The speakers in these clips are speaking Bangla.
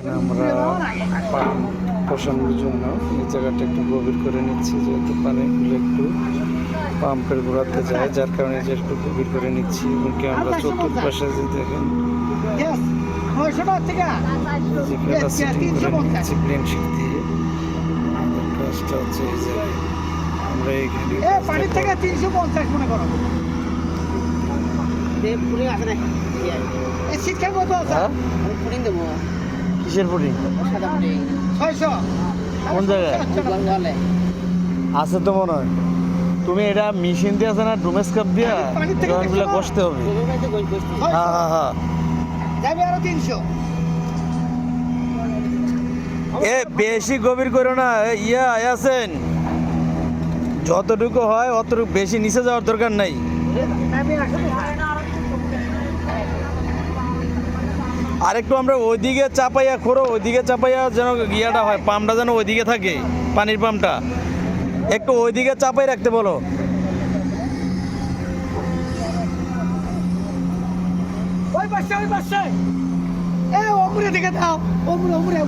আমরা পান বসানোর জন্য এই জায়গাটা একটু গভীর করে নিচ্ছি যেহেতু পানিগুলো একটু পাম্পের গোড়াতে যায় যার কারণে যে একটু গভীর করে নিচ্ছি। এমনকি আমরা চতুর্পাশে যে দেখেন প্লেন শিট দিয়ে। কাজটা হচ্ছে এই জায়গায়। আমরা থেকে তিনশো পঞ্চাশ মনে করো। শীতকাল কত আছে। হ্যাঁ? দেবো। কিসের পুরি কোন জায়গায়? আছে তো মনে হয়। তুমি এটা মেশিন দিয়ে আছে না ডোমেস কাপ দিয়া? জয়েন্টগুলো কষতে হবে। হ্যাঁ হ্যাঁ হ্যাঁ। এ বেশি গভীর করো না। ইয়া আছেন যতটুকু হয় অতটুকু বেশি নিচে যাওয়ার দরকার নাই। আমি একটু আমরা ওইদিকে চাপাইয়া খোরো ওইদিকে চাপাইয়া যেন ইয়াটা হয়, পাম্পটা যেন ওইদিকে থাকে, পানির পাম্পটা। একটু ওইদিকে চাপাই রাখতে বলো। ওই পাশে ওই পাশে। এ দিকে দাও ওমরে ওমরে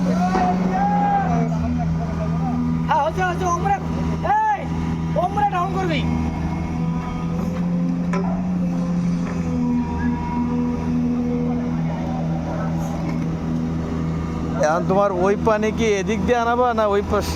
এখন তোমার ওই পানি কি এদিক দিয়ে আনাবা না ওই পাশ?